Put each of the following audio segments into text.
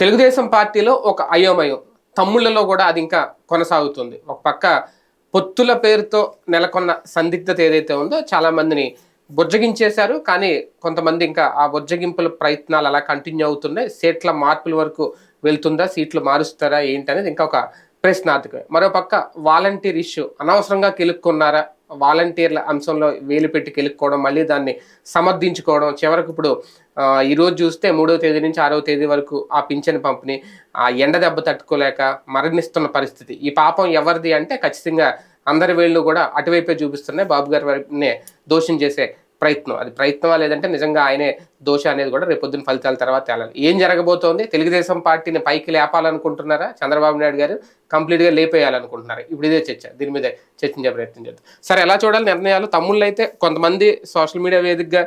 తెలుగుదేశం పార్టీలో ఒక అయోమయం. తమ్ముళ్ళలో కూడా అది ఇంకా కొనసాగుతుంది. ఒక పక్క పొత్తుల పేరుతో నెలకొన్న సందిగ్ధత ఏదైతే ఉందో చాలా మందిని బుజ్జగించేశారు. కానీ కొంతమంది ఇంకా ఆ బుజ్జగింపుల ప్రయత్నాలు అలా కంటిన్యూ అవుతున్నాయి. సీట్ల మార్పుల వరకు వెళ్తుందా? సీట్లు మారుస్తారా? ఏంటనేది ఇంకా ఒక ప్రశ్నార్థకమే. మరోపక్క వాలంటీర్ ఇష్యూ. అనవసరంగా కెలుక్కున్నారా? వాలంటీర్ల అంశంలో వేలు పెట్టి కెలుక్కోవడం మళ్ళీ దాన్ని సమర్థించుకోవడం చివరకు ఇప్పుడు ఈరోజు ఈ రోజు చూస్తే మూడవ తేదీ నుంచి ఆరవ తేదీ వరకు ఆ పింఛన్ పంపిణీ ఆ ఎండ దెబ్బ తట్టుకోలేక మరణిస్తున్న పరిస్థితి. ఈ పాపం ఎవరిది అంటే ఖచ్చితంగా అందరి వేళ్ళు కూడా అటువైపే చూపిస్తున్నాయి. బాబు గారి వైపునే దోషం చేసే ప్రయత్నం. అది ప్రయత్నమా లేదంటే నిజంగా ఆయనే దోష అనేది కూడా రేపొద్దున ఫలితాల తర్వాత తేలాలి. ఏం జరగబోతోంది? తెలుగుదేశం పార్టీని పైకి లేపాలనుకుంటున్నారా? చంద్రబాబు నాయుడు గారు కంప్లీట్గా లేపేయాలనుకుంటున్నారు? ఇప్పుడు ఇదే చర్చ. దీని మీద చర్చించే ప్రయత్నం చేద్దాం. సరే ఎలా చూడాలి నిర్ణయాలు? తమ్ముళ్ళు అయితే కొంతమంది సోషల్ మీడియా వేదికగా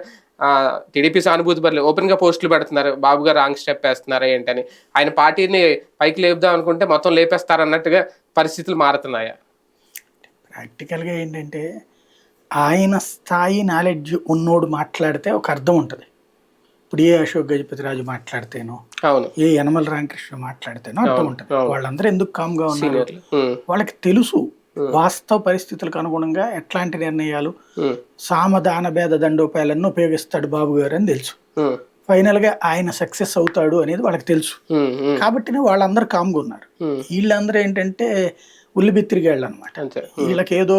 టీడీపీ సానుభూతి బదులు ఓపెన్గా పోస్టులు పెడుతున్నారు. బాబు గారు రాంగ్ స్టెప్ వేస్తున్నారా ఏంటని. ఆయన పార్టీని పైకి లేపుదాం అనుకుంటే మొత్తం లేపేస్తారన్నట్టుగా పరిస్థితులు మారుతున్నాయా? ప్రాక్టికల్గా ఏంటంటే ఆయన స్థాయి నాలెడ్జ్ ఉన్నోడు మాట్లాడితే ఒక అర్థం ఉంటుంది. ఇప్పుడు ఏ అశోక్ గజపతిరాజు మాట్లాడితేనో అవును. ఏ యనమల రామకృష్ణ మాట్లాడితేనో అర్థం ఉంటుంది. వాళ్ళందరూ ఎందుకు కామ్గా ఉన్నారు? వాళ్ళకి తెలుసు వాస్తవ పరిస్థితులకు అనుగుణంగా ఎట్లాంటి నిర్ణయాలు? ఉమ్, సామదాన భేద దండోపాయాలను ఉపయోగిస్తాడు బాబు గారు అని తెలుసు. ఫైనల్గా ఆయన సక్సెస్ అవుతాడు అనేది వాళ్ళకి తెలుసు. కాబట్టి వాళ్ళందరూ కామ్గా ఉన్నారు. వీళ్ళందరూ ఏంటంటే ఉల్లిబిత్తిరిగాళ్ళు అనమాట వీళ్ళకి ఏదో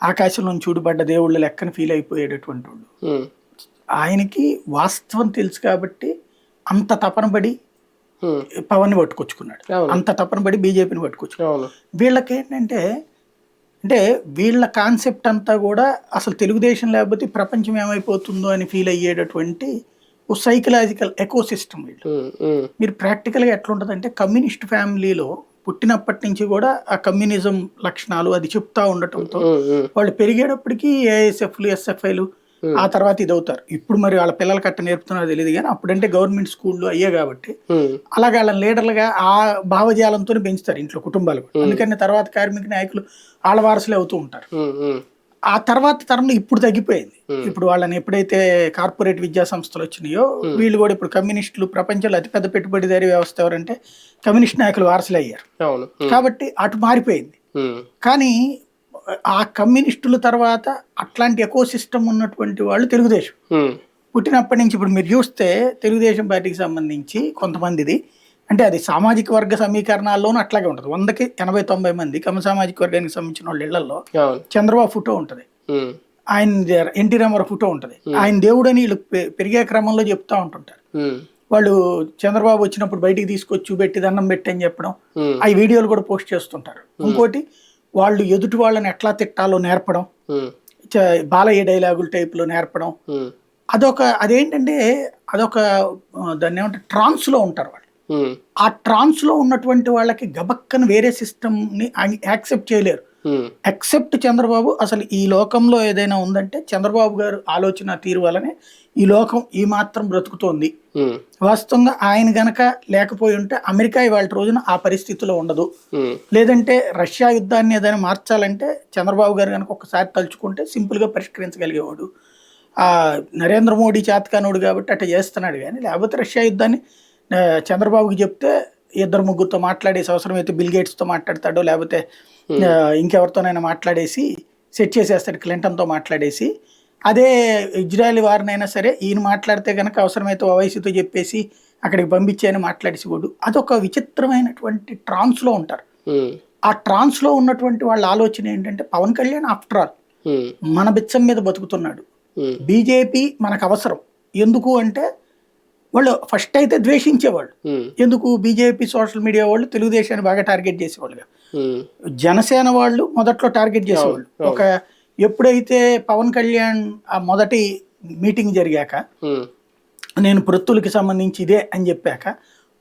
ఆకాశంలో చూడబడ్డ దేవుళ్ళ లెక్కన ఫీల్ అయిపోయేటటువంటి వాళ్ళు. ఆయనకి వాస్తవం తెలుసు కాబట్టి అంత తపన పడి ఉమ్, పవన్ని పట్టుకొచ్చుకున్నాడు. అంత తపన పడి బీజేపీని పట్టుకొచ్చుకున్నాడు. వీళ్ళకి ఏంటంటే అంటే వీళ్ళ కాన్సెప్ట్ అంతా కూడా అసలు తెలుగుదేశం లేకపోతే ప్రపంచం ఏమైపోతుందో అని ఫీల్ అయ్యేటటువంటి ఓ సైకలాజికల్ ఎకో సిస్టమ్ వీళ్ళు మీరు ప్రాక్టికల్గా ఎట్లుంటుందంటే కమ్యూనిస్ట్ ఫ్యామిలీలో పుట్టినప్పటి నుంచి కూడా ఆ కమ్యూనిజం లక్షణాలు అది చెప్తా ఉండటంతో వాళ్ళు పెరిగేటప్పటికి ఏఎస్ఎఫ్లు ఎస్ఎఫ్ఐలు ఆ తర్వాత ఇది అవుతారు ఇప్పుడు మరి వాళ్ళ పిల్లలు కట్ట నేర్పుతున్నారో తెలియదు కానీ అప్పుడంటే గవర్నమెంట్ స్కూల్లో అయ్యే కాబట్టి అలాగే వాళ్ళని లీడర్లుగా ఆ భావజాలంతో పెంచుతారు ఇంట్లో కుటుంబాలు. అందుకని తర్వాత కార్మిక నాయకులు వాళ్ళ వారసులే అవుతూ ఉంటారు. ఆ తర్వాత తరంలో ఇప్పుడు తగ్గిపోయింది. ఇప్పుడు వాళ్ళని ఎప్పుడైతే కార్పొరేట్ విద్యా సంస్థలు వచ్చినాయో వీళ్ళు కూడా ఇప్పుడు కమ్యూనిస్టులు ప్రపంచంలో అతిపెద్ద పెట్టుబడిదారీ వ్యవస్థ ఎవరంటే కమ్యూనిస్ట్ నాయకులు వారసులు అయ్యారు కాబట్టి అటు మారిపోయింది. కానీ ఆ కమ్యూనిస్టుల తర్వాత అట్లాంటి ఎకో సిస్టమ్ ఉన్నటువంటి వాళ్ళు తెలుగుదేశం. పుట్టినప్పటి నుంచి ఇప్పుడు మీరు చూస్తే తెలుగుదేశం పార్టీకి సంబంధించి కొంతమందిది అంటే అది సామాజిక వర్గ సమీకరణాల్లోనూ అట్లాగే ఉంటుంది. వందకి ఎనభై తొంభై మంది కమ్మ సామాజిక వర్గానికి సంబంధించిన వాళ్ళ ఇళ్ళలో చంద్రబాబు ఫోటో ఉంటుంది. ఆయన ఎన్టీ రామారావు ఫోటో ఉంటుంది. ఆయన దేవుడని వీళ్ళు పెరిగే క్రమంలో చెప్తా ఉంటుంటారు. వాళ్ళు చంద్రబాబు వచ్చినప్పుడు బయటికి తీసుకొచ్చి చూపెట్టి దండం పెట్టి అని చెప్పడం ఆ వీడియోలు కూడా పోస్ట్ చేస్తుంటారు. ఇంకోటి వాళ్ళు ఎదుటి వాళ్ళని ఎట్లా తిట్టాలో నేర్పడం బాలయ్య డైలాగుల టైప్లో నేర్పడం. అదొక అదేంటంటే అదొక దాన్ని ఏమంటే ట్రాన్స్లో ఉంటారు వాళ్ళు. ఆ ట్రాన్స్లో ఉన్నటువంటి వాళ్ళకి గబక్కన వేరే సిస్టమ్ని యాక్సెప్ట్ చేయలేరు. ఎక్సెప్ట్ చంద్రబాబు అసలు ఈ లోకంలో ఏదైనా ఉందంటే చంద్రబాబు గారు ఆలోచన తీరు వల్లనే ఈ లోకం ఈ మాత్రం బ్రతుకుతోంది. ఉమ్, వాస్తవంగా ఆయన గనక లేకపోయి ఉంటే అమెరికా ఇవాళ రోజున ఆ పరిస్థితిలో ఉండదు. ఉమ్, లేదంటే రష్యా యుద్ధాన్ని ఏదైనా మార్చాలంటే చంద్రబాబు గారు కనుక ఒకసారి తలుచుకుంటే సింపుల్గా పరిష్కరించగలిగేవాడు. ఆ నరేంద్ర మోడీ చేతకానుడు కాబట్టి అట్లా చేస్తున్నాడు కానీ లేకపోతే రష్యా యుద్ధాన్ని చంద్రబాబుకి చెప్తే ఇద్దరు ముగ్గురుతో మాట్లాడేసి అవసరమైతే బిల్ గేట్స్తో మాట్లాడతాడో లేకపోతే ఇంకెవరితోనైనా మాట్లాడేసి సెట్ చేసేస్తాడు క్లింటన్తో మాట్లాడేసి. అదే ఇజ్రాయెల్ వారినైనా సరే ఈయన మాట్లాడితే కనుక అవసరమైతే ఓవైసీతో చెప్పేసి అక్కడికి పంపించేయని మాట్లాడేసి కూడా అదొక విచిత్రమైనటువంటి ట్రాన్స్లో ఉంటారు. ఉమ్, ఆ ట్రాన్స్లో ఉన్నటువంటి వాళ్ళ ఆలోచన ఏంటంటే Pawan Kalyan after all um, మన బిచ్చం మీద బతుకుతున్నాడు. బీజేపీ మనకు అవసరం. ఎందుకు అంటే వాళ్ళు ఫస్ట్ అయితే ద్వేషించేవాళ్ళు. ఎందుకు బీజేపీ సోషల్ మీడియా వాళ్ళు తెలుగుదేశాన్ని బాగా టార్గెట్ చేసేవాళ్ళుగా. జనసేన వాళ్ళు మొదట్లో టార్గెట్ చేసేవాళ్ళు. ఒక ఎప్పుడైతే పవన్ కళ్యాణ్ ఆ మొదటి మీటింగ్ జరిగాక నేను ప్రొత్తులకి సంబంధించి ఇదే అని చెప్పాక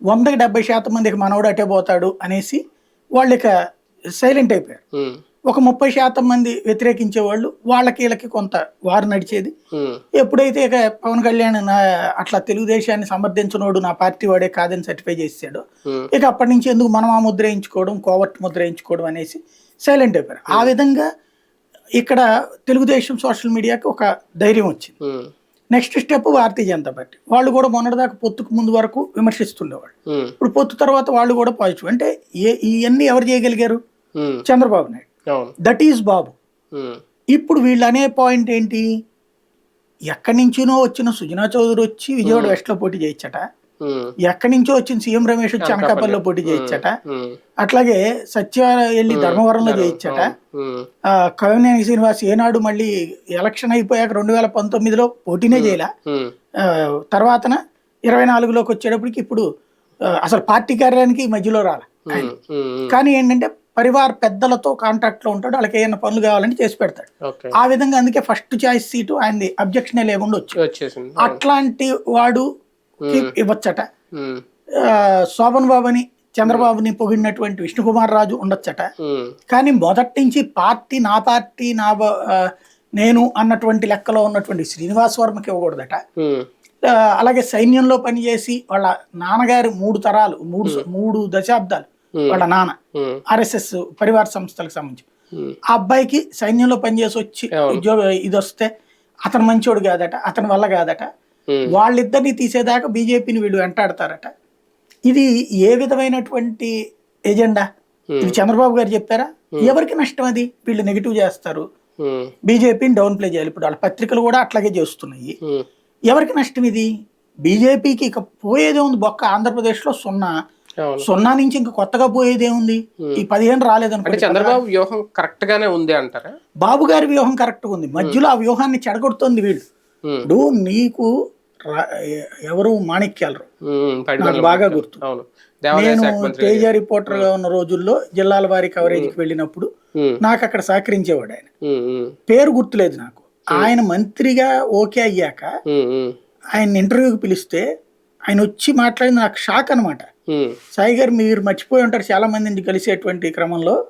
వందకి డెబ్బై శాతం మందికి మనవడు అటే పోతాడు అనేసి వాళ్ళు ఇక సైలెంట్ అయిపోయారు. ఒక ముప్పై శాతం మంది వ్యతిరేకించే వాళ్ళు వాళ్ళకి వీళ్ళకి కొంత వారు నడిచేది. ఎప్పుడైతే ఇక పవన్ కళ్యాణ్ నా అట్లా తెలుగుదేశాన్ని సమర్థించినోడు నా పార్టీ వాడే కాదని సర్టిఫై చేసాడు ఇక అప్పటి నుంచి ఎందుకు మనం ఆ ముద్ర వేయించుకోవడం కోవర్ట్ ముద్ర వేయించుకోవడం అనేసి సైలెంట్ అయిపోయారు. ఆ విధంగా ఇక్కడ తెలుగుదేశం సోషల్ మీడియాకి ఒక ధైర్యం వచ్చింది. Next step Bharatiya Janata party. వాళ్ళు కూడా మొన్నటిదాకా పొత్తుకు ముందు వరకు విమర్శిస్తుండేవాళ్ళు. ఇప్పుడు పొత్తు తర్వాత వాళ్ళు కూడా పాజిటివ్. అంటే ఏ ఇవన్నీ ఎవరు చేయగలిగారు? చంద్రబాబు నాయుడు. దట్ ఈజ్ బాబు ఇప్పుడు వీళ్ళు అనే పాయింట్ ఏంటి? ఎక్కడి నుంచినో వచ్చిన సుజనా చౌదరి వచ్చి విజయవాడ వెస్ట్లో పోటీ చేయొచ్చట ఉమ్, ఎక్కడి నుంచో వచ్చిన సీఎం రమేష్ వచ్చి అనకాపల్లిలో పోటీ చేయొచ్చట ఉమ్, అట్లాగే సత్య వెళ్ళి ధర్మవరంలో చేయొచ్చట కవినేని శ్రీనివాస్ ఏనాడు మళ్ళీ ఎలక్షన్ అయిపోయాక రెండు వేల పంతొమ్మిదిలో పోటీనే చేయలే. తర్వాతన ఇరవై నాలుగులోకి వచ్చేటప్పటికి ఇప్పుడు అసలు పార్టీ కార్యానికి ఈ మధ్యలో రాలే. కానీ ఏంటంటే పరివార్ పెద్దలతో కాంటాక్ట్లో ఉంటాడు. వాళ్ళకి ఏమైనా పనులు కావాలంటే చేసి పెడతాడు. ఆ విధంగా అందుకే ఫస్ట్ చాయిస్ సీటు ఆయనది. అబ్జెక్షనే లేకుండా వచ్చేసింది. అట్లాంటి వాడు ఇవ్వచ్చట. శోభన్ బాబుని చంద్రబాబుని పొగిడినటువంటి విష్ణుకుమార్ రాజు ఉండొచ్చట. కానీ మొదటి నుంచి పార్టీ నా పార్టీ నా నేను అన్నటువంటి లెక్కలో ఉన్నటువంటి శ్రీనివాస్ వర్మకి ఇవ్వకూడదట. అలాగే సైన్యంలో పనిచేసి వాళ్ళ నాన్నగారి మూడు తరాలు మూడు మూడు దశాబ్దాలు. వాళ్ళ నాన్న. ఆర్ఎస్ఎస్ పరివార సంస్థలకు సంబంధించి. ఆ అబ్బాయికి సైన్యంలో పనిచేసి వచ్చి. ఉద్యోగం ఇది వస్తే అతను మంచోడు కాదట అతని వల్ల కాదట. వాళ్ళిద్దరిని తీసేదాకా బీజేపీని వీళ్ళు వెంటాడతారట. ఇది ఏ విధమైనటువంటి ఎజెండా? ఇది చంద్రబాబు గారు చెప్పారా? ఎవరికి నష్టం అది? వీళ్ళు నెగిటివ్ చేస్తారు. బీజేపీని డౌన్ ప్లే చేయాలి. ఇప్పుడు వాళ్ళ పత్రికలు కూడా అట్లాగే చేస్తున్నాయి. ఎవరికి నష్టం ఇది? బీజేపీకి ఇక పోయేదే ఉంది బొక్క. ఆంధ్రప్రదేశ్లో సున్నా. సున్నా నుంచి ఇంకా కొత్తగా పోయేదే ఉంది ఈ పదిహేను అంటే రాలేదనుకోండి చంద్రబాబు వ్యూహం కరెక్ట్ గానే ఉంది అంటారా? బాబు గారి వ్యూహం కరెక్ట్గా ఉంది. మధ్యలో ఆ వ్యూహాన్ని చెడగొడుతోంది వీళ్ళు. ఇప్పుడు నీకు ఎవరు మాణిక్యాలరు? బాగా గుర్తు. నేను తేజ రిపోర్టర్గా ఉన్న రోజుల్లో జిల్లాల వారి కవరేజ్కి వెళ్ళినప్పుడు నాకు అక్కడ సహకరించేవాడు ఆయన. పేరు గుర్తులేదు నాకు. ఆయన మంత్రిగా ఓకే అయ్యాక ఆయన ఇంటర్వ్యూకి పిలిస్తే ఆయన వచ్చి మాట్లాడింది నాకు షాక్ అనమాట సాయి గారు మీరు మర్చిపోయి ఉంటారు. చాలా మందిని కలిసేటువంటి క్రమంలో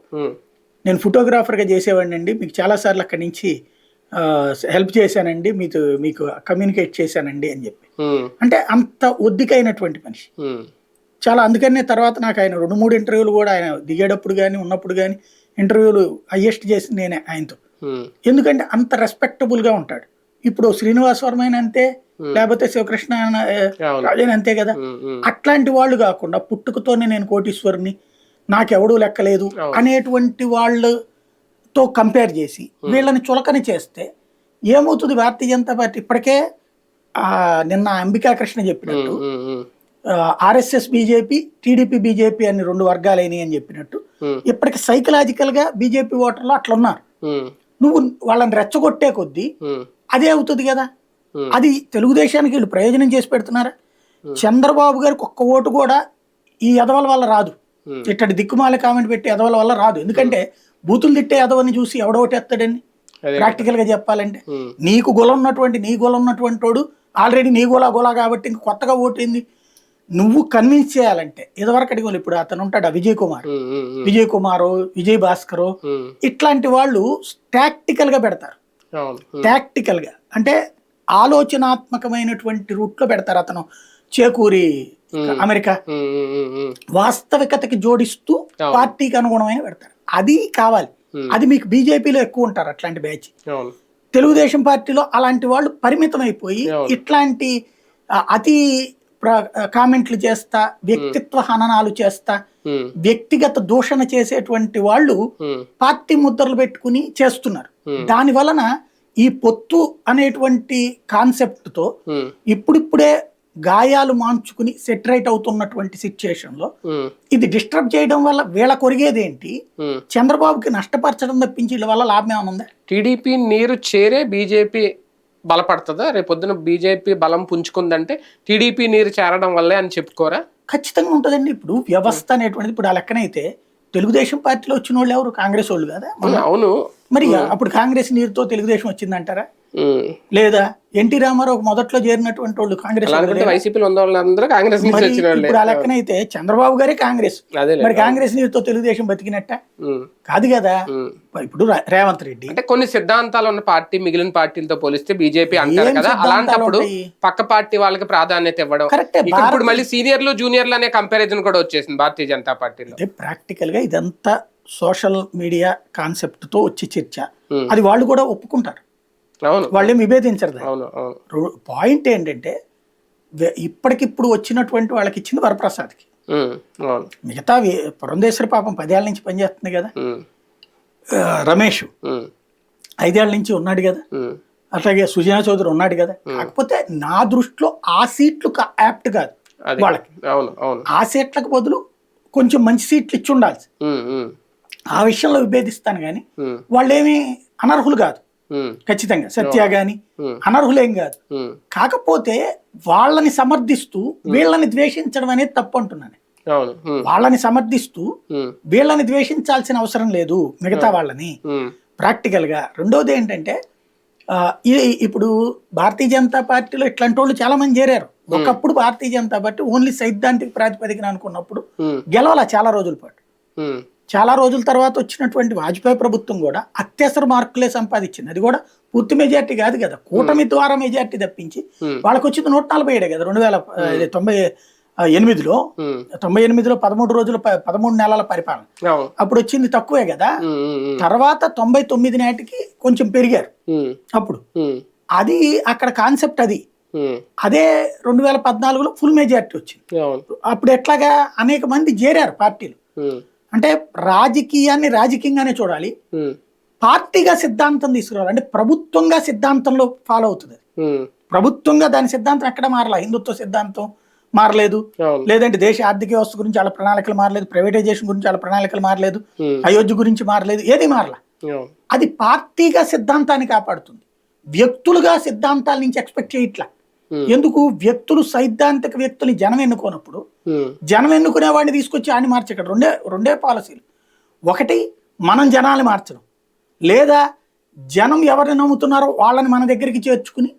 నేను ఫోటోగ్రాఫర్గా చేసేవాడిని అండి మీకు చాలాసార్లు అక్కడి నుంచి హెల్ప్ చేశానండి. మీకు మీకు కమ్యూనికేట్ చేశానండి అని చెప్పి. అంటే అంత ఒద్దికైనటువంటి మనిషి. చాలా అందుకనే తర్వాత నాకు ఆయన రెండు మూడు ఇంటర్వ్యూలు కూడా ఆయన దిగేటప్పుడు కానీ ఉన్నప్పుడు కానీ ఇంటర్వ్యూలు హయ్యెస్ట్ చేసింది నేనే ఆయనతో. ఎందుకంటే అంత రెస్పెక్టబుల్గా ఉంటాడు. ఇప్పుడు శ్రీనివాస్ వర్మ అయినా అంతే లేకపోతే శివకృష్ణ. రాజైనా అంతే కదా. అట్లాంటి వాళ్ళు కాకుండా పుట్టుకతోనే నేను కోటీశ్వరుని నాకెవడూ లెక్కలేదు అనేటువంటి వాళ్ళతో కంపేర్ చేసి వీళ్ళని చులకని చేస్తే ఏమవుతుంది? భారతీయ జనతా పార్టీ ఇప్పటికే నిన్న అంబికా కృష్ణ చెప్పినట్టు ఆర్ఎస్ఎస్ బీజేపీ టీడీపీ బీజేపీ అని రెండు వర్గాలైనవి అని చెప్పినట్టు ఇప్పటికి సైకలాజికల్గా బీజేపీ ఓటర్లు అట్లా ఉన్నారు ఉమ్, నువ్వు వాళ్ళని రెచ్చగొట్టే కొద్దీ అదే అవుతుంది కదా. అది తెలుగుదేశానికి వీళ్ళు ప్రయోజనం చేసి పెడుతున్నారా? చంద్రబాబు గారికి ఒక్క ఓటు కూడా ఈ ఎదవల వల్ల రాదు. ఇట్టడి దిక్కుమాల కామెంట్ పెట్టి ఎదవల వల్ల రాదు. ఎందుకంటే బూతులు తిట్టే ఎదవని చూసి ఎవడో ప్రాక్టికల్గా చెప్పాలంటే. నీకు గొల ఉన్నటువంటి నీ గొల ఉన్నటువంటి వాడు ఆల్రెడీ నీ గోలా గోలా కాబట్టి ఇంక కొత్తగా ఓటేంది. నువ్వు కన్విన్స్ చేయాలంటే ఇదివరకు అడిగి ఇప్పుడు అతను ఉంటాడు విజయ్ కుమార్. విజయ్ కుమారో విజయ్ భాస్కరో ఇట్లాంటి వాళ్ళు టాక్టికల్గా పెడతారు టాక్టికల్గా అంటే ఆలోచనాత్మకమైనటువంటి రూట్లో పెడతారు అతను. చేకూరి అమెరికా. వాస్తవికతకి జోడిస్తూ. పార్టీకి అనుగుణమైన పెడతారు. అది కావాలి. అది మీకు బీజేపీలో ఎక్కువ ఉంటారు అట్లాంటి బ్యాచ్. తెలుగుదేశం పార్టీలో అలాంటి వాళ్ళు పరిమితం అయిపోయి అవును. ఇట్లాంటి అతి కామెంట్లు చేస్తా వ్యక్తిత్వ హననాలు చేస్తా వ్యక్తిగత దూషణ చేసేటువంటి వాళ్ళు పార్టీ ముద్రలు పెట్టుకుని చేస్తున్నారు. దాని వలన ఈ పొత్తు అనేటువంటి కాన్సెప్ట్తో ఉమ్, ఇప్పుడిప్పుడే గాయాలు మాంచుకుని సెటరైట్ అవుతున్నటువంటి సిచ్యుయేషన్లో ఉమ్, ఇది డిస్టర్బ్ చేయడం వల్ల వీళ్ళ కొరిగేదేంటి. చంద్రబాబుకి నష్టపరచడం తప్పించి వీళ్ళ వల్ల లాభం ఏమైనా ఉందా? టీడీపీ నీరు చేరే బీజేపీ బలపడుతుందా? రేపు పొద్దున బీజేపీ బలం పుంజుకుందంటే టీడీపీ నీరు చేరడం వల్లే అని చెప్పుకోరా? ఖచ్చితంగా ఉంటుందండి. ఇప్పుడు వ్యవస్థ అనేటువంటిది ఇప్పుడు ఆ లెక్కనైతే తెలుగుదేశం పార్టీలో వచ్చిన వాళ్ళు ఎవరు? కాంగ్రెస్ వాళ్ళు కదా? అవును. మరి అప్పుడు కాంగ్రెస్ నీరుతో తెలుగుదేశం వచ్చిందంటారా. లేదా ఎన్టీ రామారావు మొదట్లో చేరినటువంటి వాళ్ళు కాంగ్రెస్ వైసీపీలో వాళ్ళందరూ కాంగ్రెస్ ఇప్పుడు ఆ లెక్కనైతే చంద్రబాబు గారే కాంగ్రెస్. మరి కాంగ్రెస్ నీరుతో తెలుగుదేశం బతికినట్ట? కాదు కదా. ఇప్పుడు రేవంత్ రెడ్డి. అంటే కొన్ని సిద్ధాంతాలు ఉన్న పార్టీ మిగిలిన పార్టీలతో పోలిస్తే బీజేపీ అంటారు కదా అలాంటప్పుడు? పక్క పార్టీ వాళ్ళకి ప్రాధాన్యత ఇవ్వడం. ఇప్పుడు మళ్ళీ సీనియర్లు జూనియర్లు అనే కంపారిజన్ కూడా వచ్చేసింది భారతీయ జనతా పార్టీలో. అంటే ప్రాక్టికల్గా ఇదంతా సోషల్ మీడియా కాన్సెప్ట్తో వచ్చే చర్చ. అది వాళ్ళు కూడా ఒప్పుకుంటారు. వాళ్ళేం విభేదించరు. అవును అవును. పాయింట్ ఏంటంటే ఇప్పటికిప్పుడు వచ్చినటువంటి వాళ్ళకి ఇచ్చింది వరప్రసాద్కి. మిగతా పురంధేశ్వరి పాపం పదేళ్ళ నుంచి పనిచేస్తుంది కదా. రమేష్ ఐదేళ్ళ నుంచి ఉన్నాడు కదా. అట్లాగే సుజనా చౌదరి ఉన్నాడు కదా. కాకపోతే నా దృష్టిలో ఆ సీట్లు యాప్ట్ కాదు వాళ్ళకి. ఆ సీట్లకు బదులు కొంచెం మంచి సీట్లు ఇచ్చి ఉండాల్సి. ఆ విషయంలో విభేదిస్తాను కానీ వాళ్ళేమి అనర్హులు కాదు. ఖచ్చితంగా. సత్య గాని అనర్హులేం కాదు. కాకపోతే వాళ్ళని సమర్థిస్తూ వీళ్ళని ద్వేషించడం అనేది తప్పు అంటున్నాను. వాళ్ళని సమర్థిస్తూ వీళ్ళని ద్వేషించాల్సిన అవసరం లేదు మిగతా వాళ్ళని. ప్రాక్టికల్గా రెండోది ఏంటంటే ఇప్పుడు భారతీయ జనతా పార్టీలో ఇట్లాంటి వాళ్ళు చాలా మంది చేరారు ఒకప్పుడు భారతీయ జనతా పార్టీ ఓన్లీ సైద్ధాంతిక ప్రాతిపదికన అనుకున్నప్పుడు గెలవాల చాలా రోజుల పాటు. చాలా రోజుల తర్వాత వచ్చినటువంటి వాజ్పేయి ప్రభుత్వం కూడా అత్యవసర మార్కులే సంపాదించింది. అది కూడా పూర్తి మెజార్టీ కాదు కదా. కూటమి ద్వారా మెజార్టీ తప్పించి. వాళ్ళకి వచ్చింది నూట నలభై ఏడే కదా రెండు వేల తొంభై ఎనిమిదిలో. తొంభై ఎనిమిదిలో పదమూడు రోజుల పదమూడు నెలల పరిపాలన. అప్పుడు వచ్చింది తక్కువే కదా. తర్వాత తొంభై తొమ్మిది నాటికి కొంచెం పెరిగారు. అప్పుడు అది అక్కడ కాన్సెప్ట్ అది. అదే రెండు వేల పద్నాలుగులో ఫుల్ మెజార్టీ వచ్చింది. అప్పుడు ఎట్లాగా అనేక మంది చేరారు పార్టీలు. అంటే రాజకీయాన్ని రాజకీయంగానే చూడాలి. పార్టీగా సిద్ధాంతం తీసుకురావాలి. అంటే ప్రభుత్వంగా సిద్ధాంతంలో ఫాలో అవుతుంది ప్రభుత్వంగా దాని సిద్ధాంతం ఎక్కడ మారలా? హిందుత్వ సిద్ధాంతం మారలేదు. లేదంటే దేశ ఆర్థిక వ్యవస్థ గురించి చాలా ప్రణాళికలు మారలేదు. ప్రైవేటైజేషన్ గురించి చాలా ప్రణాళికలు మారలేదు. అయోధ్య గురించి మారలేదు. ఏది మారలా? అది పార్టీగా సిద్ధాంతాన్ని కాపాడుతుంది. వ్యక్తులుగా సిద్ధాంతాల నుంచి ఎక్స్పెక్ట్ చేయట్లా. ఎందుకు వ్యక్తులు సైద్ధాంతిక వ్యక్తుల్ని జనం ఎన్నుకోనప్పుడు జనం ఎన్నుకునే వాడిని తీసుకొచ్చి ఆడిని మార్చక్కడ రెండే రెండే పాలసీలు. ఒకటి మనం జనాల్ని మార్చడం. లేదా జనం ఎవరిని నమ్ముతున్నారో వాళ్ళని మన దగ్గరికి చేర్చుకుని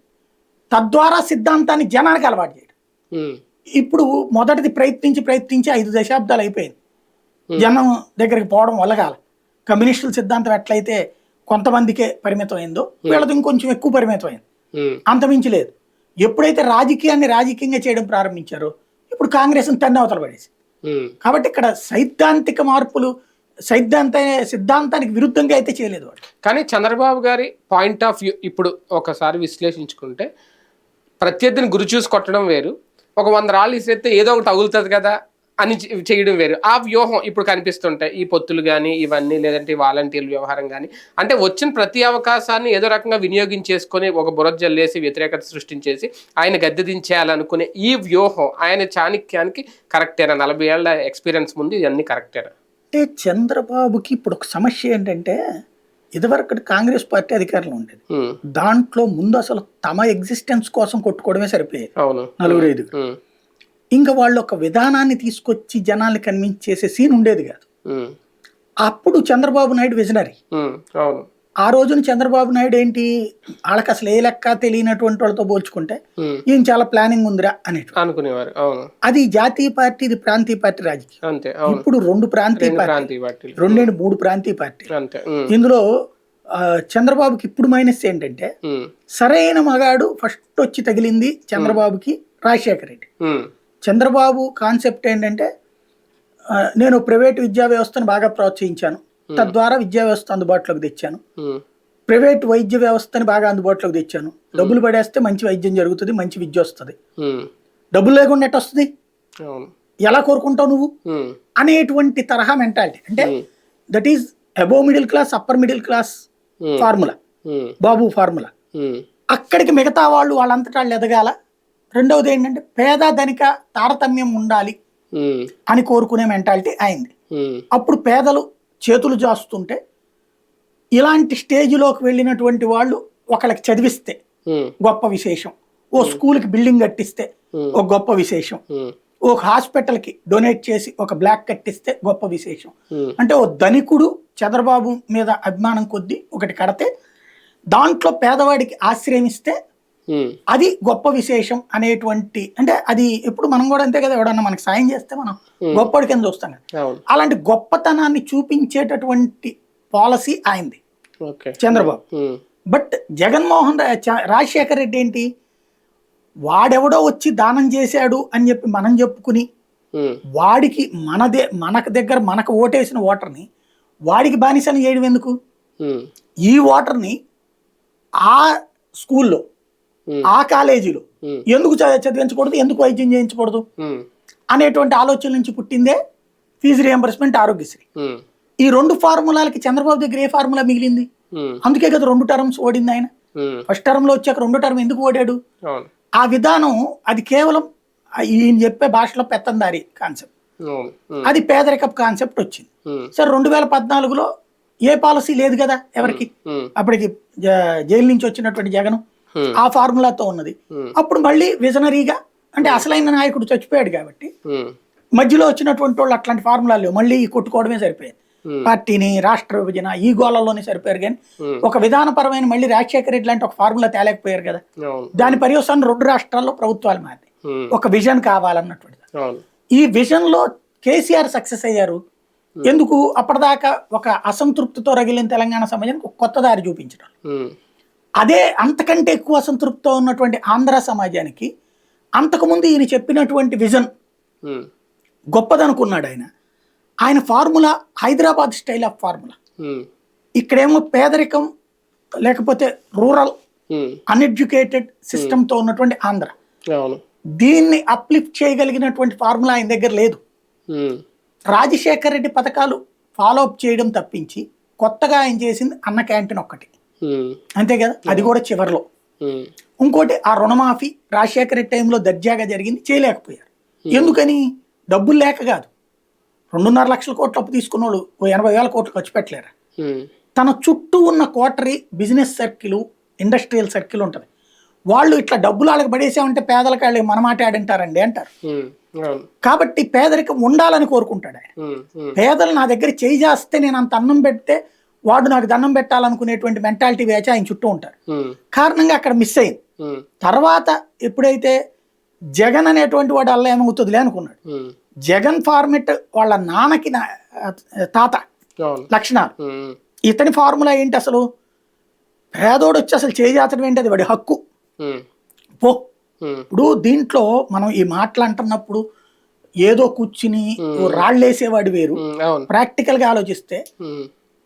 తద్వారా సిద్ధాంతాన్ని జనానికి అలవాటు చేయడం. ఇప్పుడు మొదటిది ప్రయత్నించి ప్రయత్నించి ఐదు దశాబ్దాలు అయిపోయింది. జనం దగ్గరికి పోవడం వల్ల కాల కమ్యూనిస్టుల సిద్ధాంతం ఎట్లయితే కొంతమందికే పరిమితం అయిందో వీళ్ళది ఇంకొంచెం ఎక్కువ పరిమితం అయింది అంతమించి లేదు. ఎప్పుడైతే రాజకీయాన్ని రాజకీయంగా చేయడం ప్రారంభించారో ఇప్పుడు కాంగ్రెస్ని తన్ని అవతల పడేసి కాబట్టి ఇక్కడ సైద్ధాంతిక మార్పులు సైద్ధాంత సిద్ధాంతానికి విరుద్ధంగా అయితే చేయలేదు వాడు. కానీ చంద్రబాబు గారి పాయింట్ ఆఫ్ వ్యూ ఇప్పుడు ఒకసారి విశ్లేషించుకుంటే ప్రత్యర్థిని గురి చూసి కొట్టడం వేరు. ఒక వంద రాళ్ళు ఇసేస్తే ఏదో ఒకటి తగులుతుంది కదా. అని చేయడం వేరు. ఆ వ్యూహం ఇప్పుడు కనిపిస్తుంటాయి. ఈ పొత్తులు కానీ ఇవన్నీ లేదంటే వాలంటీర్ల వ్యవహారం కానీ అంటే వచ్చిన ప్రతి అవకాశాన్ని ఏదో రకంగా వినియోగించేసుకొని ఒక బురద జల్లేసి వ్యతిరేకత సృష్టించేసి ఆయన గద్దె దించేయాలనుకునే ఈ వ్యూహం ఆయన చాణక్యానికి కరెక్టేనా? నలభై ఏళ్ళ ఎక్స్పీరియన్స్ ముందు ఇవన్నీ కరెక్టేనా? అంటే చంద్రబాబుకి ఇప్పుడు ఒక సమస్య ఏంటంటే ఇదివరకు కాంగ్రెస్ పార్టీ అధికారంలో ఉండేది. దాంట్లో ముందు అసలు తమ ఎగ్జిస్టెన్స్ కోసం కొట్టుకోవడమే సరిపోయేది. అవును. నలుగురు ఐదుగురు. ఇంకా వాళ్ళు ఒక విధానాన్ని తీసుకొచ్చి జనాల్ని కన్విన్స్ చేసే సీన్ ఉండేది కాదు. అప్పుడు చంద్రబాబు నాయుడు విజనరీ ఆ రోజున చంద్రబాబు నాయుడు ఏంటి? వాళ్ళకి అసలు ఏ లెక్క తెలియనటువంటి వాళ్ళతో పోల్చుకుంటే ఈయన చాలా ప్లానింగ్ ఉందిరా అనేటు అనుకునేవారు అది జాతీయ పార్టీ ఇది ప్రాంతీయ పార్టీ రాజకీయం. అంతే ఇప్పుడు రెండు ప్రాంతీయ రెండు పార్టీ రెండేంటి? మూడు ప్రాంతీయ పార్టీ ఇందులో చంద్రబాబుకి ఇప్పుడు మైనస్ ఏంటంటే సరైన మగాడు ఫస్ట్ వచ్చి తగిలింది చంద్రబాబుకి రాజశేఖర రెడ్డి. చంద్రబాబు కాన్సెప్ట్ ఏంటంటే నేను ప్రైవేట్ విద్యా వ్యవస్థను బాగా ప్రోత్సహించాను. తద్వారా విద్యా వ్యవస్థ అందుబాటులోకి తెచ్చాను. ప్రైవేట్ వైద్య వ్యవస్థని బాగా అందుబాటులోకి తెచ్చాను. డబ్బులు పడేస్తే మంచి వైద్యం జరుగుతుంది మంచి విద్య వస్తుంది. డబ్బులు లేకుండా ఎట్ట వస్తుంది? ఎలా కోరుకుంటావు నువ్వు? అనేటువంటి తరహా మెంటాలిటీ. అంటే that is above middle class upper middle class formula. Babu formula. అక్కడికి మిగతా వాళ్ళు వాళ్ళంతటా వాళ్ళు ఎదగాల? రెండవది ఏంటంటే పేద ధనిక తారతమ్యం ఉండాలి అని కోరుకునే మెంటాలిటీ అయింది. అప్పుడు పేదలు చేతులు జాస్తుంటే ఇలాంటి స్టేజ్లోకి వెళ్ళినటువంటి వాళ్ళు ఒకళ్ళకి చదివిస్తే గొప్ప విశేషం. ఓ స్కూల్కి బిల్డింగ్ కట్టిస్తే. ఒక గొప్ప విశేషం. ఒక హాస్పిటల్కి డొనేట్ చేసి ఒక బ్లాక్ కట్టిస్తే గొప్ప విశేషం. అంటే ఓ ధనికుడు చంద్రబాబు మీద అభిమానం కొద్దీ ఒకటి కడితే దాంట్లో పేదవాడికి ఆశ్రయం ఇస్తే అది గొప్ప విశేషం అనేటువంటి అంటే అది ఎప్పుడు మనం కూడా అంతే కదా ఎవడన్నా మనకి సాయం చేస్తే మనం గొప్పడి కింద చూస్తాం కదా. అలాంటి గొప్పతనాన్ని చూపించేటటువంటి పాలసీ ఆయనది. చంద్రబాబు. బట్ జగన్మోహన్ రాజశేఖర్ రెడ్డి ఏంటి? వాడెవడో వచ్చి దానం చేశాడు అని చెప్పి మనం చెప్పుకుని వాడికి మనదే మనకు దగ్గర మనకు ఓటేసిన ఓటర్ని వాడికి బానిసని చేయడం ఎందుకు? ఈ ఓటర్ని ఆ స్కూల్లో ఆ కాలేజీలో ఎందుకు చదివించకూడదు? ఎందుకు వైద్యం చేయించకూడదు? అనేటువంటి ఆలోచన నుంచి పుట్టిందే ఫీజు రియంబర్స్మెంట్ ఆరోగ్యశ్రీ. ఈ రెండు ఫార్ములాలకి చంద్రబాబు దగ్గర ఏ ఫార్ములా మిగిలింది? అందుకే కదా రెండు టర్మ్స్ ఓడింది ఆయన. ఫస్ట్ టర్మ్లో వచ్చాక రెండు టర్మ్ ఎందుకు ఓడాడు? ఆ విధానం అది కేవలం ఈయన చెప్పే భాషలో పెత్తందారి కాన్సెప్ట్ అది పేదరికపు కాన్సెప్ట్ వచ్చింది. సరే రెండు వేల పద్నాలుగులో ఏ పాలసీ లేదు కదా ఎవరికి? అప్పటికి జైలు నుంచి వచ్చినటువంటి జగన్. ఆ ఫార్ములాతో ఉన్నది. అప్పుడు మళ్ళీ విజనరీగా అంటే అసలైన నాయకుడు చచ్చిపోయాడు కాబట్టి మధ్యలో వచ్చినటువంటి వాళ్ళు అట్లాంటి ఫార్ములా లేవు. మళ్ళీ కొట్టుకోవడమే సరిపోయింది. పార్టీని రాష్ట్ర విభజన ఈ గోళల్లోనే సరిపోయారు కానీ ఒక విధానపరమైన మళ్ళీ రాజశేఖర రెడ్డి లాంటి ఒక ఫార్ములా తేలేకపోయారు కదా. దాని పర్యవసానం రెండు రాష్ట్రాల్లో ప్రభుత్వాలు మారి ఒక విజన్ కావాలన్నటువంటిది. ఈ విజన్లో కేసీఆర్ సక్సెస్ అయ్యారు. ఎందుకు? అప్పటిదాకా ఒక అసంతృప్తితో రగిలిన తెలంగాణ సమాజానికి కొత్త దారి చూపించడం అదే అంతకంటే ఎక్కువ అసంతృప్తితో ఉన్నటువంటి ఆంధ్ర సమాజానికి అంతకుముందు ఈయన చెప్పినటువంటి విజన్ గొప్పదనుకున్నాడు ఆయన. ఆయన formula Hyderabad style of formula. ఇక్కడేమో పేదరికం లేకపోతే రూరల్ అన్ఎడ్యుకేటెడ్ సిస్టంతో ఉన్నటువంటి ఆంధ్ర. దీన్ని అప్లిఫ్ట్ చేయగలిగినటువంటి ఫార్ములా ఆయన దగ్గర లేదు. రాజశేఖర రెడ్డి పథకాలు ఫాలో అప్ చేయడం తప్పించి కొత్తగా ఆయన చేసింది అన్న క్యాంటీన్ ఒక్కటి. అంతే కదా? అది కూడా చివరిలో. ఇంకోటి ఆ రుణమాఫీ రాజశేఖర రెడ్డి టైంలో దర్జాగా జరిగింది చేయలేకపోయారు. ఎందుకని? డబ్బులు లేక కాదు. రెండున్నర లక్షల కోట్లు అప్పు తీసుకున్న వాళ్ళు ఓ ఎనభై వేల కోట్లు ఖర్చు పెట్టలేరు? తన చుట్టూ ఉన్న coterie business circle industrial circle ఉంటుంది. వాళ్ళు ఇట్లా డబ్బులు వాళ్ళకి పడేసామంటే పేదలకు వాళ్ళు మన మాట ఆడంటారండి అంటారు. కాబట్టి పేదరికం ఉండాలని కోరుకుంటాడు ఆయన. పేదలు నా దగ్గర చేయి చేస్తే నేను అంత అన్నం పెడితే వాడు నాకు దండం పెట్టాలనుకునేటువంటి మెంటాలిటీ వేచి ఆయన చుట్టూ ఉంటారు కారణంగా అక్కడ మిస్ అయింది తర్వాత ఎప్పుడైతే జగన్ అనేటువంటి వాడు అల్ల ఏమవుతుందిలే అనుకున్నాడు. జగన్ ఫార్మెట్ వాళ్ళ నాన్నకి తాత లక్షణాలు. ఇతని ఫార్ములా ఏంటి అసలు? పేదోడు వచ్చి అసలు చేజాతడం ఏంటి అది? వాడి హక్కు. పో. ఇప్పుడు దీంట్లో మనం ఈ మాటలు అంటున్నప్పుడు ఏదో కూర్చుని రాళ్ళేసేవాడు వేరు. ఉమ్, అవును. ప్రాక్టికల్గా ఆలోచిస్తే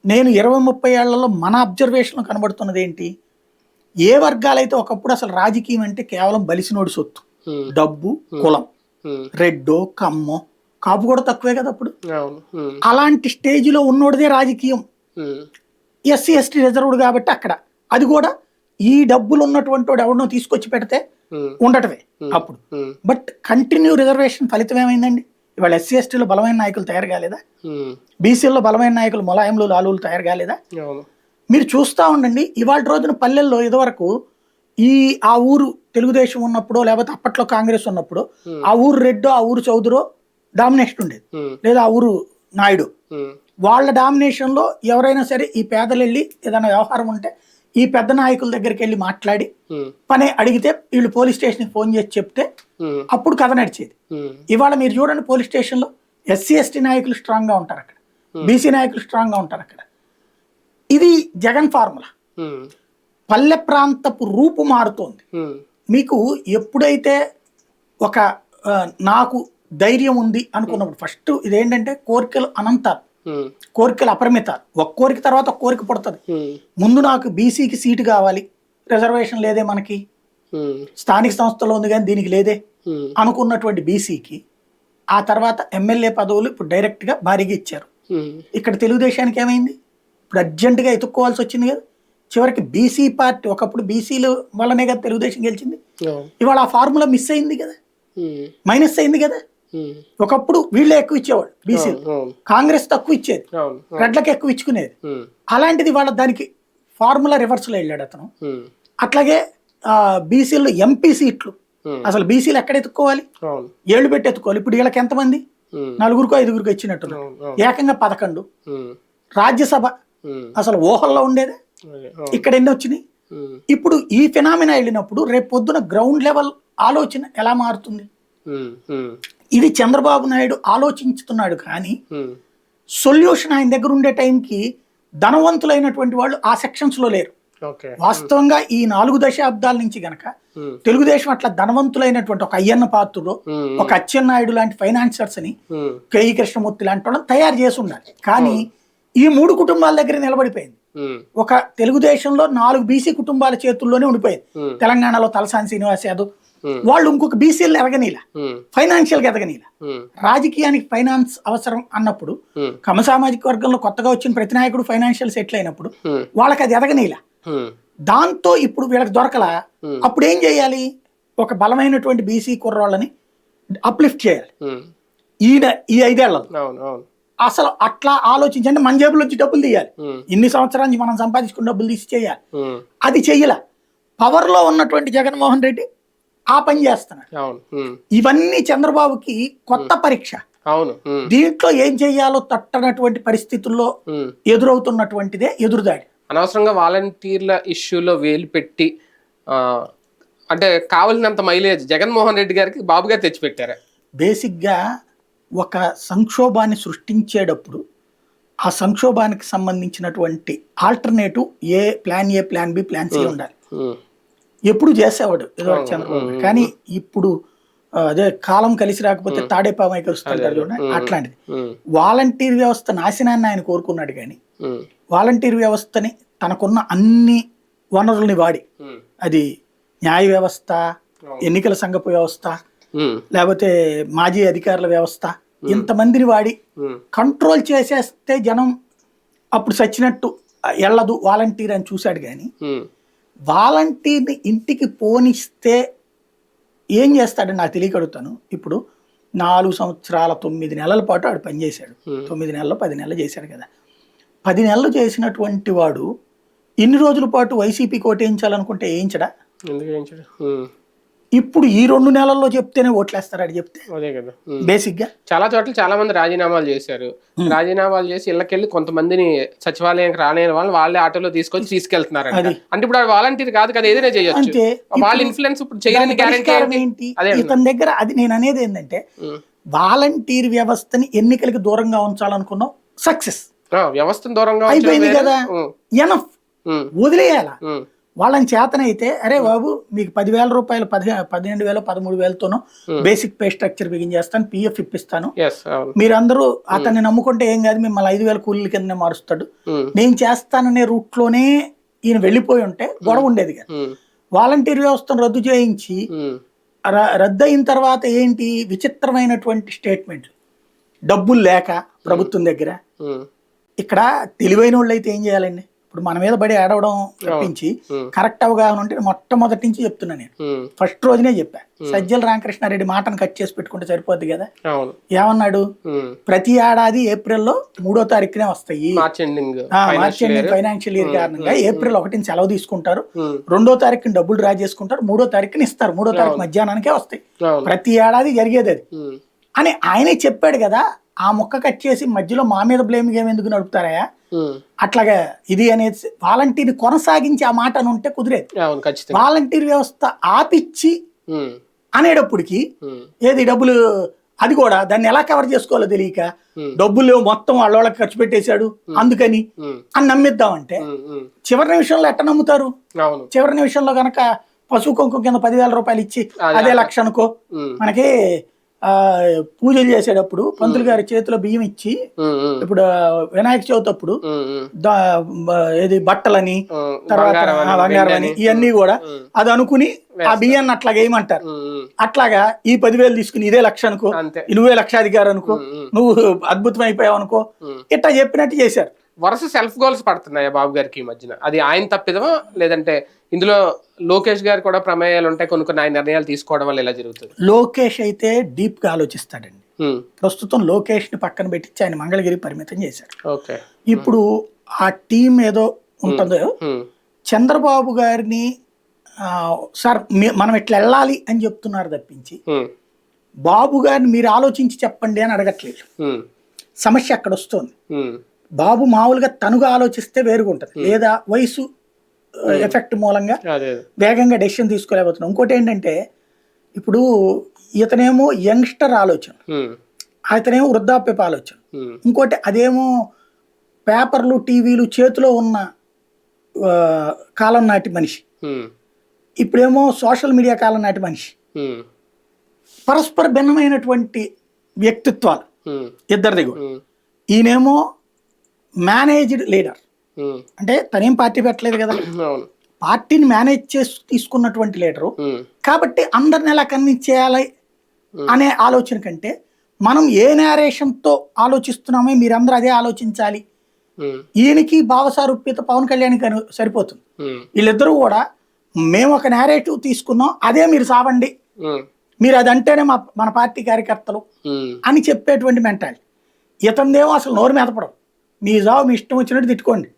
నేను ఇరవై ముప్పై ఏళ్ళలో మన అబ్జర్వేషన్ కనబడుతున్నది ఏంటి? ఏ వర్గాలైతే ఒకప్పుడు అసలు రాజకీయం అంటే కేవలం బలిసినోడి సొత్తు డబ్బు కులం రెడ్డో కమ్మో కాపు కూడా తక్కువే కదా అప్పుడు? అలాంటి స్టేజిలో ఉన్నోడిదే రాజకీయం. ఎస్సీ ఎస్టీ రిజర్వ్డ్ కాబట్టి అక్కడ. అది కూడా ఈ డబ్బులు ఉన్నటువంటి వాడు ఎవరినో తీసుకొచ్చి పెడితే ఉండటమే అప్పుడు. బట్ కంటిన్యూ రిజర్వేషన్ ఫలితం ఏమైందండి? ఇవాళ ఎస్సీ ఎస్టీలో బలమైన నాయకులు తయారు కాలేదా? బీసీలో బలమైన నాయకులు ములాయంలు లాలులు తయారు కాలేదా? మీరు చూస్తూ ఉండండి ఇవాళ రోజున పల్లెల్లో ఇదివరకు ఈ ఆ ఊరు తెలుగుదేశం ఉన్నప్పుడు లేకపోతే అప్పట్లో కాంగ్రెస్ ఉన్నప్పుడు ఆ ఊరు రెడ్డో ఆ ఊరు చౌదరో డామినేషన్ ఉండేది. లేదా ఆ ఊరు నాయుడు. వాళ్ళ డామినేషన్లో ఎవరైనా సరే ఈ పేదలు వెళ్ళి ఏదైనా వ్యవహారం ఉంటే ఈ పెద్ద నాయకుల దగ్గరికి వెళ్ళి మాట్లాడి పని అడిగితే వీళ్ళు పోలీస్ స్టేషన్కి ఫోన్ చేసి చెప్తే అప్పుడు కథ నడిచేది. ఇవాళ మీరు చూడండి పోలీస్ స్టేషన్లో ఎస్సీ ఎస్టీ నాయకులు స్ట్రాంగ్గా ఉంటారు అక్కడ. బీసీ నాయకులు స్ట్రాంగ్గా ఉంటారు అక్కడ. ఇది జగన్ ఫార్ములా. పల్లె ప్రాంతపు రూపు మారుతోంది. మీకు ఎప్పుడైతే ఒక నాకు ధైర్యం ఉంది అనుకున్నప్పుడు ఫస్ట్ ఇదేంటంటే కోరికలు అనంతాలు. కోరికలు అపరిమితాలు. ఒక కోరిక తర్వాత ఒక కోరిక పుడుతుంది. ముందు నాకు బీసీకి సీటు కావాలి. రిజర్వేషన్ లేదే మనకి. స్థానిక సంస్థలో ఉంది కానీ దీనికి లేదే. అనుకున్నటువంటి బీసీకి ఆ తర్వాత ఎమ్మెల్యే పదవులు ఇప్పుడు డైరెక్ట్గా భారీగా ఇచ్చారు. ఇక్కడ తెలుగుదేశానికి ఏమైంది? ఇప్పుడు అర్జెంటుగా ఎత్తుక్కోవాల్సి వచ్చింది కదా. చివరికి బీసీ పార్టీ ఒకప్పుడు బీసీలు వల్లనే కదా తెలుగుదేశం గెలిచింది. ఇవాళ ఆ ఫార్ములా మిస్ అయింది కదా. మైనస్ అయింది కదా. ఒకప్పుడు వీళ్ళే ఎక్కువ ఇచ్చేవాడు బీసీలు. అవును కాంగ్రెస్ తక్కువ ఇచ్చేది. రెడ్లకు ఎక్కువ ఇచ్చుకునేది. అలాంటిది వాళ్ళ దానికి ఫార్ములా రివర్స్లో వెళ్ళాడు అతను. అట్లాగే బీసీలో ఎంపీ సీట్లు. అసలు బీసీలు ఎక్కడ ఎత్తుక్కోవాలి? అవును. ఏళ్ళు పెట్టి ఎత్తుకోవాలి ఇప్పుడు వీళ్ళకి ఎంతమంది? నలుగురికో ఐదుగురికో అవును ఏకంగా పదకొండు. రాజ్యసభ అసలు ఊహల్లో ఉండేదే. ఇక్కడ ఎన్ని వచ్చినాయి? ఇప్పుడు ఈ ఫినామినా వెళ్ళినప్పుడు రేపు పొద్దున గ్రౌండ్ లెవెల్ ఆలోచన ఎలా మారుతుంది? ఇది చంద్రబాబు నాయుడు ఆలోచించుతున్నాడు కానీ సొల్యూషన్ ఆయన దగ్గర ఉండే టైంకి ధనవంతులైనటువంటి వాళ్ళు ఆ సెక్షన్స్లో లేరు వాస్తవంగా ఈ నాలుగు దశాబ్దాల నుంచి గనక తెలుగుదేశం అట్లా ధనవంతులైనటువంటి ఒక అయ్యన్న పాత్రుడు ఒక అచ్చెన్నాయుడు లాంటి ఫైనాన్సర్స్ని కేఈ కృష్ణమూర్తి లాంటి వాళ్ళని తయారు చేసి ఉండాలి కానీ ఈ మూడు కుటుంబాల దగ్గర నిలబడిపోయింది. ఒక తెలుగుదేశంలో నాలుగు బీసీ కుటుంబాల చేతుల్లోనే ఉండిపోయేది. తెలంగాణలో తలసాని శ్రీనివాస్ యాదవ్ వాళ్ళు ఇంకొక బీసీలు ఎదగనీల ఉమ్, ఫైనాన్షియల్గా ఎదగనీల ఉమ్, రాజకీయానికి ఫైనాన్స్ అవసరం అన్నప్పుడు ఉమ్, కమ సామాజిక వర్గంలో కొత్తగా వచ్చిన ప్రతి నాయకుడు ఫైనాన్షియల్ సెటిల్ అయినప్పుడు వాళ్ళకి అది ఎదగనీల దాంతో ఇప్పుడు వీళ్ళకి దొరకలా. Hmm. అప్పుడు ఏం చేయాలి? ఒక బలమైనటువంటి బీసీ కుర్రాళ్ళని అప్లిఫ్ట్ చేయాలి. ఈయన ఈ ఐదేళ్ళలో అవును అసలు అట్లా ఆలోచించి అంటే మన జేబులోంచి డబ్బులు తీయాలి. ఇన్ని సంవత్సరాల మనం సంపాదించుకున్న డబ్బులు తీసి చేయాలి. అది చెయ్యల. పవర్లో ఉన్నటువంటి జగన్మోహన్ రెడ్డి ఆ పని చేస్తున్నాడు. ఇవన్నీ చంద్రబాబుకి కొత్త పరీక్ష. అవును. దీంట్లో ఏం చెయ్యాలో తట్టనటువంటి పరిస్థితుల్లో. ఎదురవుతున్నటువంటిదే ఎదురుదాడి. అనవసరంగా వాలంటీర్ల ఇష్యూలో వేలు పెట్టి అంటే కావలసినంత మైలేజ్ జగన్మోహన్ రెడ్డి గారికి బాబు గారు తెచ్చిపెట్టారు. బేసిక్గా ఒక సంక్షోభాన్ని సృష్టించేటప్పుడు ఆ సంక్షోభానికి సంబంధించినటువంటి alternative A plan A plan B plan C ఉండాలి. ఎప్పుడు చేసేవాడు ఏదో చంద్రబాబు. కానీ ఇప్పుడు అదే కాలం కలిసి రాకపోతే తాడేపామై కలుస్తుంటారు చూడండి. అట్లాంటిది. వాలంటీర్ వ్యవస్థ నాశనాన్ని ఆయన కోరుకున్నాడు కానీ వాలంటీర్ వ్యవస్థని తనకున్న అన్ని వనరుల్ని వాడి. అది న్యాయ వ్యవస్థ ఎన్నికల సంఘపు వ్యవస్థ లేకపోతే మాజీ అధికారుల వ్యవస్థ ఇంతమందిని వాడి కంట్రోల్ చేసేస్తే జనం అప్పుడు సచ్చినట్టు ఎళ్ళదు వాలంటీర్ అని చూశాడు కానీ వాలంటీర్ని ఇంటికి పోనిస్తే ఏం చేస్తాడని నాకు తెలియకడుగుతాను. ఇప్పుడు నాలుగు సంవత్సరాల తొమ్మిది నెలల పాటు ఆడు పనిచేశాడు. తొమ్మిది నెలలు పది నెలలు చేశాడు కదా. పది నెలలు చేసినటువంటి వాడు ఇన్ని రోజుల పాటు వైసీపీ కోటేయించాలనుకుంటే వేయించడా ఇప్పుడు ఈ రెండు నెలల్లో చెప్తేనే ఓట్లేస్తారు అది చెప్తే అదే కదా. ఉమ్. బేసిక్గా. చాలా చోట్ల చాలా మంది రాజీనామాలు చేశారు. రాజీనామాలు చేసి ఇళ్ళకెళ్ళి కొంతమందిని సచివాలయానికి రాలేని వాళ్ళు వాళ్ళే ఆటోలో తీసుకొచ్చి తీసుకెళ్తున్నారు. అంటే ఇప్పుడు వాలంటీర్ కాదు కదా ఏదైనా చేయొచ్చు. వాళ్ళ ఇన్ఫ్లుయెన్స్ ఇప్పుడు చేయని గ్యారెంటీ అదే ఇతని దగ్గర అది నేను అనేది ఏంటంటే వాలంటీర్ వ్యవస్థని ఎన్నికలకు దూరంగా ఉంచాలనుకున్నాం సక్సెస్. వ్యవస్థను దూరంగా అయిపోయింది. కదా. ఎనఫ్ వదిలేయాల? వాళ్ళని చేతనైతే అరే బాబు మీకు పదివేల రూపాయలు పది పన్నెండు వేలు పదమూడు వేలతోనూ బేసిక్ పే స్ట్రక్చర్ బిగిన్ చేస్తాను పిఎఫ్ ఇప్పిస్తాను. మీరందరూ అతన్ని నమ్ముకుంటే ఏం కాదు మిమ్మల్ని ఐదు వేల కూలీల కిందనే మారుస్తాడు. ఉమ్, నేను చేస్తాననే రూట్లోనే ఈయన వెళ్ళిపోయి ఉంటే గొడవ ఉండేది కదా. వాలంటీర్ వ్యవస్థను రద్దు చేయించి రద్దు అయిన తర్వాత ఏంటి విచిత్రమైనటువంటి స్టేట్మెంట్ డబ్బులు లేక ప్రభుత్వం దగ్గర. ఇక్కడ తెలివైన వాళ్ళు అయితే ఏం చేయాలండి? ఇప్పుడు మన మీద పడి ఆడవడం తప్పించి కరెక్ట్ అవగాహన ఉంటే మొట్టమొదటి నుంచి చెప్తున్నా నేను. ఫస్ట్ రోజునే చెప్పా. సజ్జల రామకృష్ణారెడ్డి మాటను కట్ చేసి పెట్టుకుంటే సరిపోద్ది కదా? ఏమన్నాడు? ప్రతి ఏడాది ఏప్రిల్లో మూడో తారీఖునే వస్తాయి. March ending financial year. కారణంగా ఏప్రిల్ ఒకటిని సెలవు తీసుకుంటారు. రెండో తారీఖుని డబ్బులు డ్రా చేసుకుంటారు. మూడో తారీఖుని ఇస్తారు. మూడో తారీఖు మధ్యాహ్నానికే వస్తాయి. ప్రతి ఏడాది జరిగేది అది. అని ఆయనే చెప్పాడు కదా ఆ మొక్క కట్ చేసి మధ్యలో మా మీద బ్లేమ్ గేమ్ ఎందుకు నడుపుతారా ఉమ్, అట్లాగా ఇది అనేది వాలంటీర్ కొనసాగించి ఆ మాట అని ఉంటే కుదిరేది. వాలంటీర్ వ్యవస్థ ఆపిచ్చి అనేటప్పటికి ఏది డబ్బులు అది కూడా దాన్ని ఎలా కవర్ చేసుకోవాలో తెలియక. డబ్బులు మొత్తం వాళ్ళ వాళ్ళకి ఖర్చు పెట్టేశాడు అందుకని అని నమ్మిద్దామంటే చివరి నిమిషంలో ఎట్ట నమ్ముతారు? చివరి నిమిషంలో గనక పశువు కుంకుమ కింద పదివేల రూపాయలు ఇచ్చి అదే లక్ష అనుకో మనకి ఆ పూజలు చేసేటప్పుడు పంతులు గారి చేతిలో బియ్యం ఇచ్చి ఇప్పుడు వినాయక చవితి అప్పుడు ఏది బట్టలని తర్వాత బంగారం ఆ, అని, బంగారం వెండి అని. అని. ఇవన్నీ కూడా అది అనుకుని ఆ బియ్యాన్ని అట్లాగా వేయమంటారు. అట్లాగా ఈ పదివేలు తీసుకుని ఇదే లక్ష అనుకో నువ్వే లక్షాధికారి అనుకో నువ్వు అద్భుతం అయిపోయావు అనుకో. ఇట్లా చెప్పినట్టు చేశారు. వరుస సెల్ఫ్ గోల్స్ పడుతున్నాయా బాబు గారికి ఈ మధ్యన? అది ఆయన తప్పిదమా లేదంటే ఇందులో లోకేష్ గారు కూడా ప్రమేయాలు ఉంటాయి కొన్ని కొన్ని ఆయన నిర్ణయాలు తీసుకోవడం వల్ల ఇలా జరుగుతుంది. లోకేష్ అయితే డీప్గా ఆలోచిస్తాడండి ప్రస్తుతం లోకేష్ని పక్కన పెట్టించి ఆయన మంగళగిరి పరిమితం చేశాడు. ఓకే. ఇప్పుడు ఆ టీం ఏదో ఉంటుందో చంద్రబాబు గారిని సార్ మనం ఇట్లా వెళ్ళాలి అని చెప్తున్నారు తప్పించి బాబు గారిని మీరు ఆలోచించి చెప్పండి అని అడగట్లేదు. సమస్య అక్కడ వస్తుంది. బాబు మామూలుగా తనుగా ఆలోచిస్తే వేరుగా ఉంటుంది. లేదా వయసు ఎఫెక్ట్ మూలంగా. వేగంగా డెసిషన్ తీసుకోలేకపోతున్నాం. ఇంకోటి ఏంటంటే ఇప్పుడు ఇతనేమో యంగ్స్టర్ ఆలోచన. అతనేమో వృద్ధాప్యపు ఆలోచన. ఉమ్, ఇంకోటి అదేమో పేపర్లు టీవీలు చేతిలో ఉన్న కాలం నాటి మనిషి. ఇప్పుడేమో సోషల్ మీడియా కాలం నాటి మనిషి. పరస్పర భిన్నమైనటువంటి వ్యక్తిత్వాలు. ఇద్దరిది కూడా. ఈయనేమో మేనేజ్డ్ లీడర్ అంటే తనేం పార్టీ పెట్టలేదు కదా? పార్టీని మేనేజ్ చేసి తీసుకున్నటువంటి లీడరు. కాబట్టి అందరిని ఎలా కన్విన్స్ చేయాలి అనే ఆలోచన కంటే మనం ఏ నేరేషన్తో ఆలోచిస్తున్నామో మీరందరూ అదే ఆలోచించాలి. ఈయనకి భావసారూప్యత పవన్ కళ్యాణ్కి అను సరిపోతుంది. వీళ్ళిద్దరూ కూడా మేము ఒక నేరేటివ్ తీసుకున్నాం అదే మీరు సావండి. మీరు అది అంటేనే మా మన పార్టీ కార్యకర్తలు అని చెప్పేటువంటి మెంటాలిటీ ఇతందేమో అసలు నోరు మెదపడం మీ జాబ్ మీ ఇష్టం వచ్చినట్టు తిట్టుకోండి.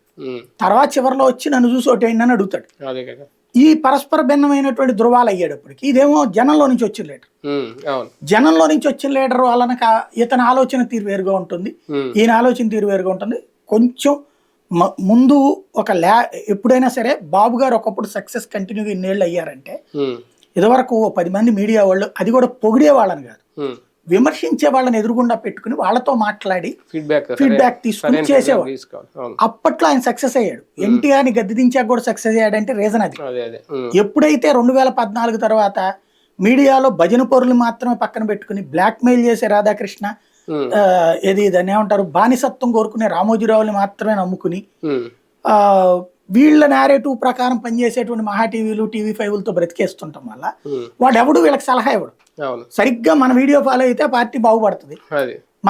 తర్వాత చివరిలో వచ్చి నన్ను చూసి ఒకటేండి అని అడుగుతాడు. అదే కదా. ఈ పరస్పర భిన్నమైనటువంటి ధృవాలు అయ్యేటప్పటికి ఇదేమో జనంలో నుంచి వచ్చిన లీడర్ జనంలో నుంచి వచ్చిన లీడర్ వలన ఇతని ఆలోచన తీరు వేరుగా ఉంటుంది. ఈయన ఆలోచన తీరు వేరుగా ఉంటుంది. కొంచెం ముందు ఒక ల్యా ఎప్పుడైనా సరే బాబు గారు ఒకప్పుడు సక్సెస్ కంటిన్యూగా ఇన్నేళ్ళు అయ్యారంటే ఇదివరకు పది మంది మీడియా వాళ్ళు అది కూడా పొగిడే వాళ్ళని కాదు విమర్శించే వాళ్ళని ఎదురుగుండా పెట్టుకుని వాళ్ళతో మాట్లాడి ఫీడ్బ్యాక్ ఫీడ్బ్యాక్ తీసుకుని చేసేవాడు. అప్పట్లో ఆయన సక్సెస్ అయ్యాడు. ఎన్టీఆర్ని గద్దె దించాక కూడా సక్సెస్ అయ్యాడంటే రీజన్ అది. ఉమ్, ఎప్పుడైతే రెండు వేల పద్నాలుగు తర్వాత మీడియాలో భజన పరులు మాత్రమే పక్కన పెట్టుకుని బ్లాక్మెయిల్ చేసే రాధాకృష్ణ ఆ, ఏది దాన్ని ఏమంటారు? బానిసత్వం కోరుకునే రామోజీరావుని మాత్రమే నమ్ముకుని వీళ్ళ నేరేటివ్ ప్రకారం పనిచేసేటువంటి మహా టీవీలు టీవీ ఫైవ్లతో బ్రతికేస్తుంటాం వల్ల వాడు ఎవడు వీళ్ళకి సలహా ఇవ్వడు. సరిగ్గా మన వీడియో ఫాలో అయితే పార్టీ బాగుపడుతుంది.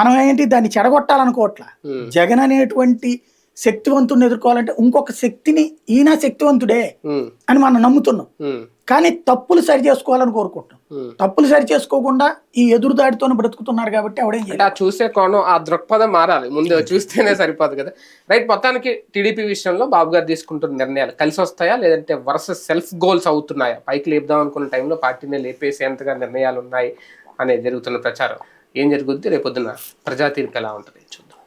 మనం ఏంటి దాన్ని చెడగొట్టాలనుకోవట్లా? జగన్ అనేటువంటి శక్తివంతుడిని ఎదుర్కోవాలంటే ఇంకొక శక్తిని ఈయన శక్తివంతుడే అని మనం నమ్ముతున్నాం. కానీ తప్పులు సరి చేసుకోవాలని కోరుకుంటున్నాం. ఉమ్. తప్పులు సరి చేసుకోకుండా ఈ ఎదురుదాడితోనే బ్రతుకుతున్నారు కాబట్టి ఎవడేం అంటే చేయలేదు ఆ చూసే కోణం ఆ దృక్పథం మారాలి. ముందు చూస్తేనే సరిపోదు కదా. రైట్ మొత్తానికి టీడీపీ విషయంలో బాబు గారు తీసుకుంటున్న నిర్ణయాలు కలిసి వస్తాయా? లేదంటే వరుస సెల్ఫ్ గోల్స్ అవుతున్నాయా? పైకి లేపుదాం అనుకున్న టైంలో పార్టీని లేపేసేంతగా నిర్ణయాలు ఉన్నాయి అనే జరుగుతున్న ప్రచారం. ఏం జరుగుద్ది? రేపొద్దున ప్రజా తీర్పు ఎలా ఉంటుంది? చూద్దాం.